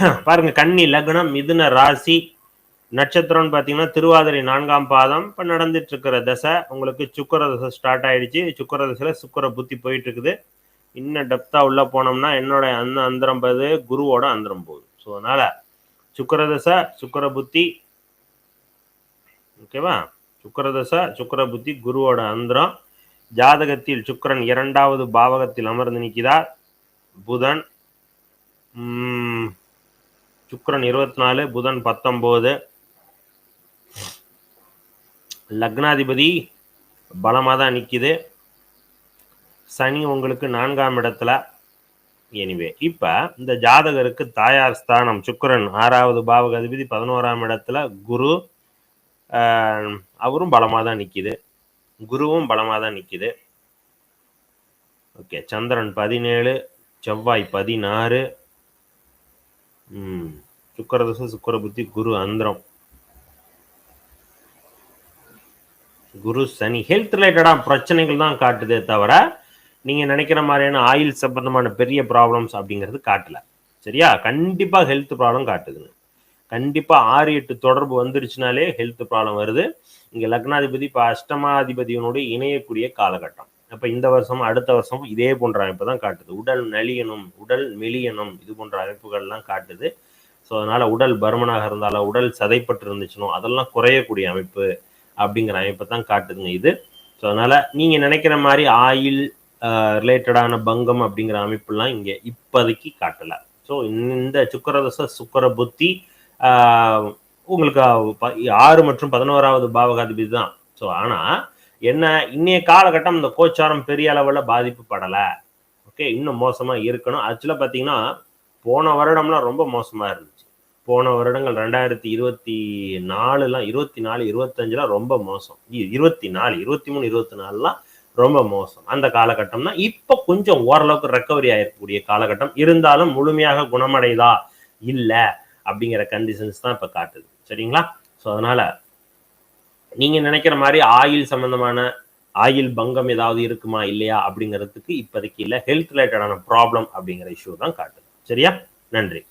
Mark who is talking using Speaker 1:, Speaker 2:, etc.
Speaker 1: பாருங்க கன்னி லக்னம் மிதுன ராசி நட்சத்திரம்னு பார்த்தீங்கன்னா திருவாதிரை நான்காம் பாதம். இப்போ நடந்துட்டு இருக்கிற தசை உங்களுக்கு சுக்கர தசை ஸ்டார்ட் ஆயிடுச்சு. சுக்கர தசையில் சுக்கர புத்தி போயிட்டு இருக்குது இன்னும் டெப்த்தாக உள்ள போனோம்னா என்னோட அந்த அந்தரம் போகுது குருவோட அந்தரம் போகுது. ஸோ அதனால சுக்கர தசை சுக்கர புத்தி ஓகேவா சுக்கர தசை சுக்கர புத்தி குருவோட அந்தரம். ஜாதகத்தில் சுக்கரன் இரண்டாவது பாவகத்தில் அமர்ந்து நிற்கிறார். புதன் சுக்கரன் இருபத்தி நாலு புதன் பத்தொம்போது. லக்னாதிபதி பலமாக தான் நிற்கிது சனி உங்களுக்கு நான்காம் இடத்துல. எனிவே இப்போ இந்த ஜாதகருக்கு தாயார் ஸ்தானம் சுக்கரன் ஆறாவது பாவக அதிபதி பதினோராம் இடத்துல குரு அவரும் பலமாக தான் நிற்கிது குருவும் பலமாக தான் நிற்கிது ஓகே சந்திரன் பதினேழு செவ்வாய் பதினாறு ம். சுக்கரதச சுக்கர புத்தி குரு அந்திரம். குரு சனி ஹெல்த் ரிலேட்டடாக பிரச்சனைகள் தான் காட்டுதே தவிர நீங்கள் நினைக்கிற மாதிரியான ஆயில் சம்பந்தமான பெரிய ப்ராப்ளம்ஸ் அப்படிங்கிறது காட்டல. சரியா? கண்டிப்பாக ஹெல்த் ப்ராப்ளம் காட்டுதுங்க. கண்டிப்பாக ஆறு எட்டு தொடர்பு வந்துருச்சுனாலே ஹெல்த் ப்ராப்ளம் வருது. இங்கே லக்னாதிபதி இப்போ அஷ்டமாதிபதியினுடைய இணையக்கூடிய காலகட்டம். அப்போ இந்த வருஷம் அடுத்த வருஷம் இதே போன்ற அமைப்பு தான் காட்டுது. உடல் நலியணும் உடல் மெலியணும் இது போன்ற அமைப்புகள்லாம் காட்டுது. ஸோ அதனால் உடல் பருமனாக இருந்தாலும் உடல் சதைப்பட்டு இருந்துச்சுனோ அதெல்லாம் குறையக்கூடிய அமைப்பு அப்படிங்கிற அமைப்பை தான் காட்டுதுங்க இது. ஸோ அதனால் நீங்கள் நினைக்கிற மாதிரி ஆயில் ரிலேட்டடான பங்கம் அப்படிங்கிற அமைப்புலாம் இங்கே இப்போதைக்கு காட்டலை. ஸோ இந்த சுக்கரதச சுக்கர புத்தி உங்களுக்கு ப- ஆறு மற்றும் பதினோராவது பாவகாதிபதி தான். ஸோ ஆனால் என்ன இன்னைய காலகட்டம் இந்த கோச்சாரம் பெரிய அளவில் பாதிப்பு படலை ஓகே இன்னும் மோசமாக இருக்கணும். ஆக்சுவலாக பார்த்தீங்கன்னா போன வருடம்லாம் ரொம்ப மோசமாக இருந்துச்சு. போன வருடங்கள் ரெண்டாயிரத்தி இருபத்தி நாலுலாம் இருபத்தி நாலு இருபத்தஞ்சுலாம் ரொம்ப மோசம். இருபத்தி நாலு இருபத்தி மூணு இருபத்தி நாலுலாம் ரொம்ப மோசம். அந்த காலகட்டம் தான் இப்போ கொஞ்சம் ஓரளவுக்கு ரெக்கவரி ஆயிருக்கக்கூடிய காலகட்டம். இருந்தாலும் முழுமையாக குணமடைதா? இல்லை அப்படிங்கிற கண்டிஷன்ஸ் தான் இப்போ காட்டுது. சரிங்களா? ஸோ அதனால நீங்க நினைக்கிற மாதிரி ஆயில் சம்பந்தமான ஆயில் பங்கம் ஏதாவது இருக்குமா இல்லையா அப்படிங்கிறதுக்கு இப்போதைக்கு இல்லை. ஹெல்த் ரிலேட்டடான ப்ராப்ளம் அப்படிங்கிற இஷ்யூ தான் காட்டுது. சரியா? நன்றி.